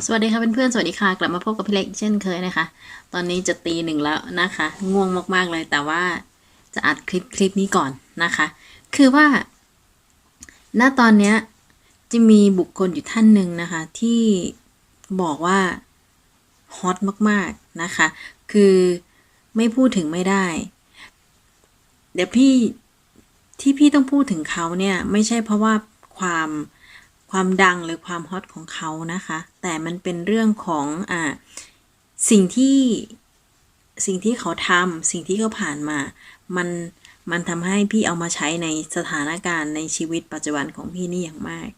สวัสดีค่ะเพื่อนๆสวัสดีค่ะ กลับมาพบกับพี่เล็กเช่นเคยนะคะ ตอนนี้จะตีหนึ่งแล้วนะคะ ง่วงมากๆเลยแต่ว่าจะอัดคลิปคลิปนี้ก่อนนะคะ คือว่า ณตอนเนี้ยจะมีบุคคลอยู่ท่านหนึ่งนะคะ ที่บอกว่าฮอตมากๆนะคะ คือไม่พูดถึงไม่ได้ เดี๋ยวพี่ที่พี่ต้องพูดถึงเขาเนี่ย ไม่ใช่เพราะว่าความความดังหรือความฮอตของเขานะคะ แต่มันเป็นเรื่องของอ่าสิ่งที่สิ่งที่เขาทำสิ่งที่เขาผ่านมา มันมันทำให้พี่เอามาใช้ในสถานการณ์ในชีวิตปัจจุบันของพี่นี่อย่างมาก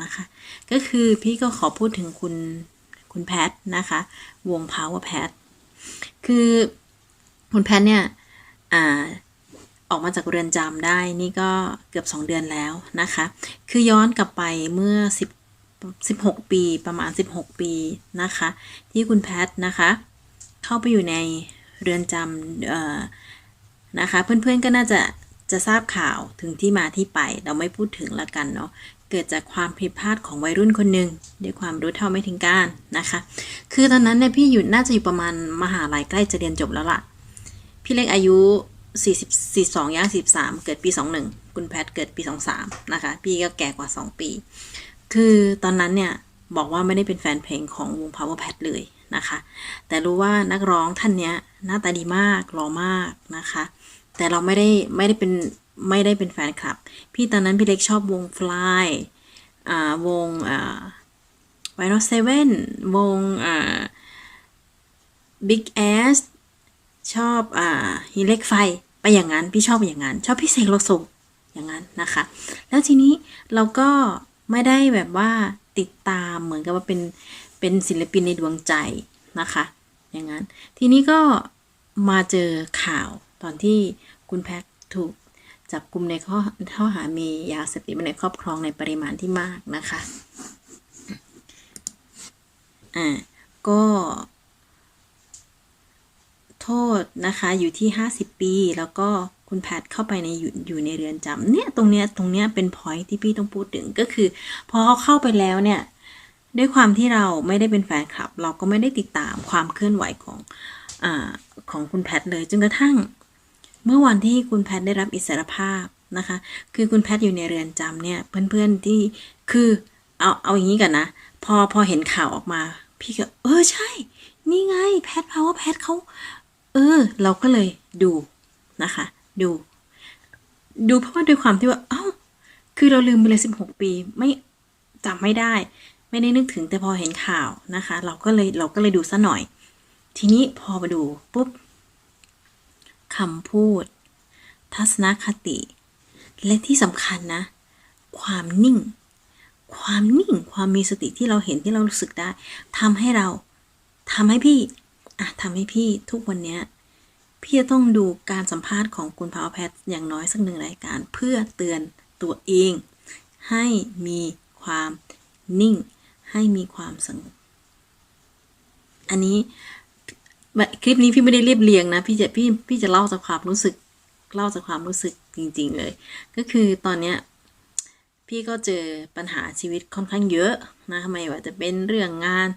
นะคะ ก็คือพี่ก็ขอพูดถึงคุณคุณแพทนะคะ วง Power Pat คือคุณแพทเนี่ยอ่าออกมาจากเรือนจำได้นี่ก็เกือบ 2 เดือนแล้วนะคะ คือย้อนกลับไปเมื่อ10 16 ปีประมาณ 16 ปีนะคะ ที่คุณแพทนะคะ เข้าไปอยู่ในเรือนจำนะคะ เพื่อนๆก็น่าจะจะทราบข่าวถึงที่มาที่ไปเราไม่พูดถึงละกันเนาะเกิดจากความผิดพลาดของวัยรุ่นคนหนึ่งด้วยความรู้เท่าไม่ถึงการนะคะ คือตอนนั้นเนี่ยพี่อยู่น่าจะอยู่ประมาณมหาลัยใกล้จะเรียนจบแล้วล่ะ พี่เล็กอายุ40 42ย่าง43 เกิดปี 21 คุณแพทเกิดปี 23 นะคะ พี่ก็แก่กว่า 2 ปี คือตอนนั้นเนี่ยบอกว่าไม่ได้เป็นแฟนเพลงของวง Power Pat เลยนะคะ แต่รู้ว่านักร้องท่านเนี้ยหน้าตาดีมากหล่อมากนะคะ แต่เราไม่ได้ไม่ได้เป็นไม่ได้เป็นแฟนคลับ พี่ตอนนั้นพี่เล็กชอบวง Fly อ่าวงอ่าไวโนเซเว่นวงอ่า Big Ass ชอบอ่าฮีเล็กไฟไปอย่างนั้น พี่ชอบอย่างนั้น ชอบพี่เสกโลโซอย่างนั้นนะคะ แล้วทีนี้เราก็ ไม่ได้แบบว่าติดตามเหมือนกับว่าเป็นเป็นศิลปินในดวงใจนะคะ อย่างนั้น ทีนี้ก็มาเจอข่าวตอนที่คุณแพ็คถูกจับกลุ่มในข้อข้อหามียาเสพติดในครอบครองในปริมาณที่มากนะคะ อ่า ก็ โทษนะคะอยู่ที่ 50 ปีแล้วก็ คุณแพทเข้าไปในอยู่อยู่ในเรือนจำเนี่ยตรงเนี้ยตรงเนี้ยเป็นพอยที่พี่ต้องพูดถึงก็คือ พอเขาเข้าไปแล้วเนี่ยด้วยความที่เราไม่ได้เป็นแฟนคลับ เราก็ไม่ได้ติดตามความเคลื่อนไหวของอของคุณแพทเลยจนกระทั่ง เมื่อวันที่คุณแพทได้รับอิสรภาพนะคะ คือคุณแพทอยู่ในเรือนจำเนี่ยเพื่อนๆที่คือเอาเอาอย่างนี้กันนะ พอพอเห็นข่าวออกมา พี่ก็เออใช่ นี่ไงแพทพาวเวอร์แพทเขาเออ เราก็เลยดูนะคะ ดู ดูเพราะว่าด้วยความที่ว่าเอ้า คือเราลืมไปเลยสิบหกปีไม่จำไม่ได้ ไม่ได้นึกถึงแต่พอเห็นข่าวนะคะ เราก็เลยเราก็เลยดูซะหน่อย ทีนี้พอมาดูปุ๊บคำพูด ทัศนคติ และที่สำคัญนะ ความนิ่ง ความนิ่งความมีสติที่เราเห็นที่เรารู้สึกได้ทำให้เราทำให้พี่อะทำให้พี่ทุกวันเนี้ย พี่จะต้องดูการสัมภาษณ์ของคุณพาวแพทอย่างน้อยสักหนึ่งรายการ เพื่อเตือนตัวเอง ให้มีความนิ่ง ให้มีความสงบอันนี้คลิปนี้พี่ไม่ได้เรียบเรียงนะพี่จะพี่พี่จะเล่าจากความรู้สึกเล่าจากความรู้สึกจริง ๆ เลย ก็คือตอนเนี้ยพี่ก็เจอปัญหาชีวิตค่อนข้างเยอะนะไม่ว่าจะเป็นเรื่องงาน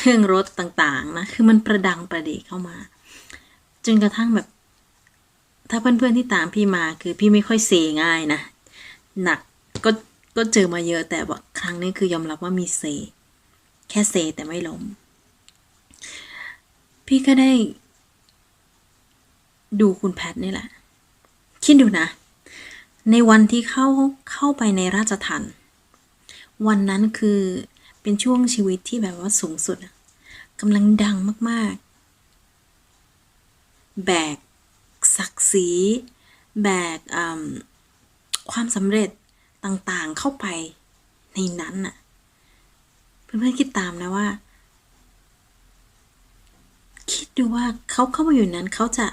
เรื่องรถต่างๆนะคือมันประดังประเดเข้ามา จนกระทั่งแบบ ถ้าเพื่อนๆที่ตามพี่มาคือพี่ไม่ค่อยเซง่ายนะ หนักก็ก็เจอมาเยอะแต่ว่าครั้งนี้คือยอมรับว่ามีเซ แค่เซแต่ไม่ล้ม พี่ก็ได้ ดูคุณแพทนี่แหละ คิดดูนะ ในวันที่เข้าเข้าไปในราชทันวันนั้นคือเป็นช่วงชีวิตที่แบบว่าสูงสุดกำลังดังมาก แบกศักดิ์ศรี แบกความสำเร็จต่างๆเข้าไปในนั้นน่ะ เพื่อนๆคิดตามนะว่า คิดดูว่าเขาเข้ามาอยู่นั้นเขาจะ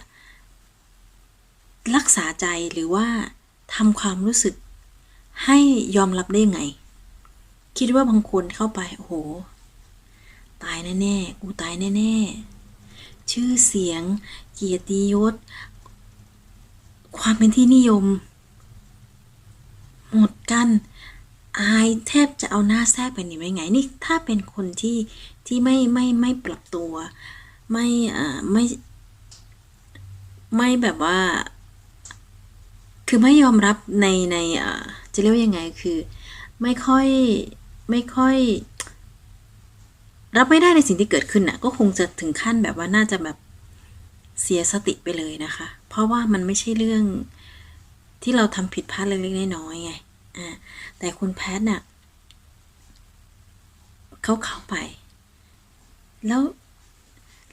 รักษาใจหรือว่าทำความรู้สึกให้ยอมรับได้ไง คิดว่าบางคนเข้าไป โอ้โห ตายแน่ๆ กูตายแน่ๆ ชื่อเสียง เกียรติยศ ความเป็นที่นิยม หมดกันอายแทบจะเอาหน้าแทรกไปนี่ไม่ไงนี่ถ้าเป็นคนที่ที่ไม่ไม่ไม่ปรับตัว ไม่อ่าไม่ ไม่แบบว่า คือไม่ยอมรับในในอ่าจะเรียกว่ายังไงคือ ไม่ค่อยไม่ค่อย รับไม่ได้ในสิ่งที่เกิดขึ้นน่ะ ก็คงจะถึงขั้นแบบว่าน่าจะแบบเสียสติไปเลยนะคะ เพราะว่ามันไม่ใช่เรื่องที่เราทำผิดพลาดเล็กๆน้อยๆไงอ่าแต่คุณแพทย์น่ะเขาเข้าไป แล้ว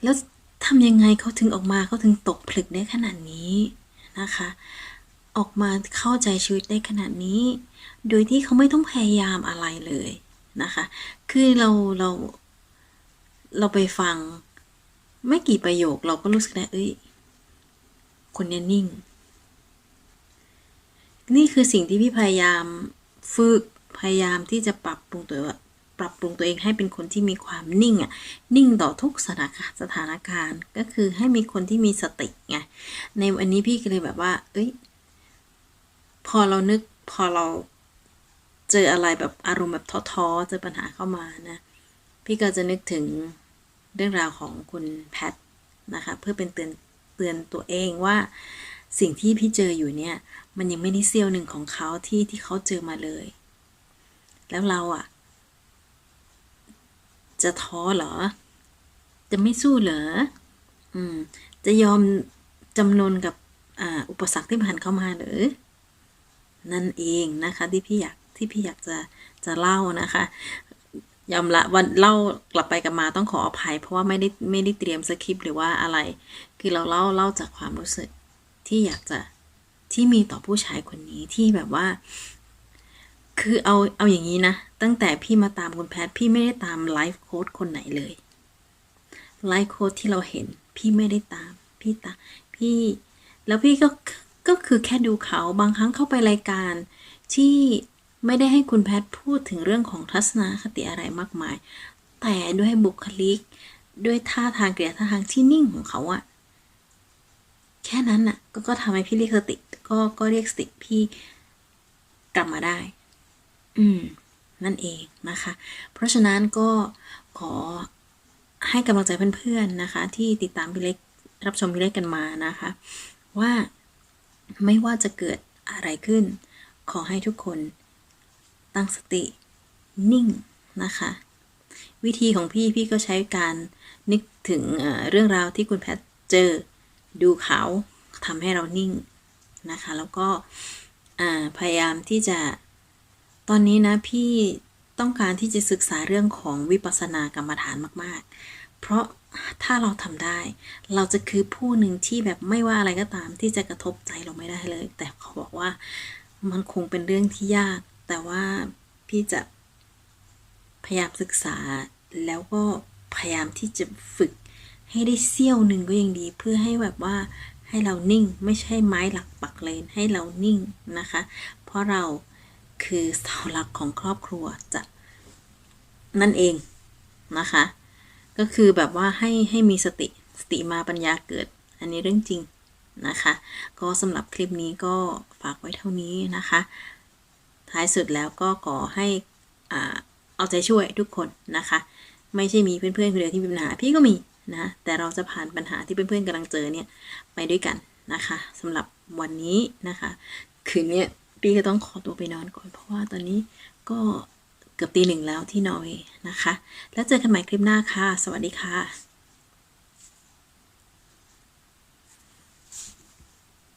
แล้วทำยังไงเขาถึงออกมาเขาถึงตกผลึกได้ขนาดนี้นะคะ ออกมาเข้าใจชีวิตได้ขนาดนี้ โดยที่เขาไม่ต้องพยายามอะไรเลยนะคะ คือเราเรา เราไปฟัง ไม่กี่ประโยคเราก็รู้สึกได้เอ้ยคนนี้นิ่ง นี่คือสิ่งที่พี่พยายามฝึกพยายามที่จะปรับปรุงตัวปรับปรุงตัวเองให้เป็นคนที่มีความนิ่งอะ นิ่งต่อทุกสถานการสถานการณ์ ก็คือให้มีคนที่มีสติไง ในวันนี้พี่ก็เลยแบบว่า เอ้ย พอเรานึกพอเราเจออะไรแบบอารมณ์แบบท้อๆ เจอปัญหาเข้ามานะ พี่ก็จะนึกถึงเรื่องราวของคุณแพทนะคะเพื่อเป็นเตือนเตือนตัวเองว่าสิ่งที่พี่เจออยู่เนี่ย มันยังไม่ได้เสี้ยวหนึ่งของเขาที่ที่เขาเจอมาเลย แล้วเราอะ จะท้อเหรอ จะไม่สู้เหรออืม จะยอมจำนนกับอ่าอุปสรรคที่ผ่านเข้ามาหรือ นั่นเองนะคะที่พี่อยากที่พี่อยากจะจะเล่านะคะ ยอมละวันเล่ากลับไปกลับมาต้องขออภัย เพราะว่าไม่ได้ไม่ได้เตรียมสคริปต์หรือว่าอะไร คือเราเล่าเล่าจากความรู้สึกที่อยากจะที่มีต่อผู้ชายคนนี้ที่แบบว่า คือเอาเอาอย่างนี้นะ ตั้งแต่พี่มาตามคุณแพทย์พี่ไม่ได้ตามไลฟ์โค้ดคนไหนเลยไลฟ์โค้ดที่เราเห็น พี่ไม่ได้ตาม พี่ตาพี่ แล้วพี่ก็ก็คือแค่ดูเขาบางครั้งเข้าไปรายการที่ ไม่ได้ให้คุณแพทย์พูดถึงเรื่องของทัศนคติอะไรมากมาย แต่ด้วยบุคลิก ด้วยท่าทางเกริยท่าทางที่นิ่งของเขาอะแค่นั้นน่ะก็ก็ทำให้พี่เรียกสติก็ก็เรียกสติพี่กลับมาได้ อืม นั่นเองนะคะ เพราะฉะนั้นก็ขอให้กำลังใจเพื่อนๆนะคะ ที่ติดตามพี่เล็กรับชมพี่เล็กกันมานะคะ ว่าไม่ว่าจะเกิดอะไรขึ้น ขอให้ทุกคน ตั้งสติ นิ่งนะคะ วิธีของพี่พี่ก็ใช้การนึกถึงเรื่องราวที่คุณแพทย์เจอดูเขาทำให้เรานิ่งนะคะ แล้วก็พยายามที่จะตอนนี้นะพี่ต้องการที่จะศึกษาเรื่องของวิปัสสนากรรมฐานมาก ๆ เพราะถ้าเราทำได้ เราจะคือผู้หนึ่งที่แบบไม่ว่าอะไรก็ตามที่จะกระทบใจเราไม่ได้เลย แต่เขาบอกว่ามันคงเป็นเรื่องที่ยาก แต่ว่าพี่จะพยายามศึกษาแล้วก็พยายามที่จะฝึกให้ได้เสี้ยวหนึ่งก็ยังดีเพื่อให้แบบว่าให้เรานิ่งไม่ใช่ไม้หลักปักเลนให้เรานิ่งนะคะ เพราะเราคือเสาหลักของครอบครัวจะนั่นเองนะคะ ก็คือแบบว่าให้ให้มีสติสติมาปัญญาเกิด อันนี้เรื่องจริงนะคะ ก็สำหรับคลิปนี้ก็ฝากไว้เท่านี้นะคะ ท้ายสุดแล้วก็ขอให้อ่าเอาใจช่วยทุกคนนะคะ ไม่ใช่มีเพื่อนๆคนเดียวที่มีปัญหาพี่ก็มีนะแต่เราจะผ่านปัญหาที่เพื่อนๆกำลังเจอเนี่ยไปด้วยกันนะคะสำหรับวันนี้นะคะ คืนนี้พี่ก็ต้องขอตัวไปนอนก่อน เพราะว่าตอนนี้ก็เกือบตีหนึ่งแล้วที่นอร์เวย์นะคะ แล้วเจอกันใหม่คลิปหน้าค่ะ สวัสดีค่ะ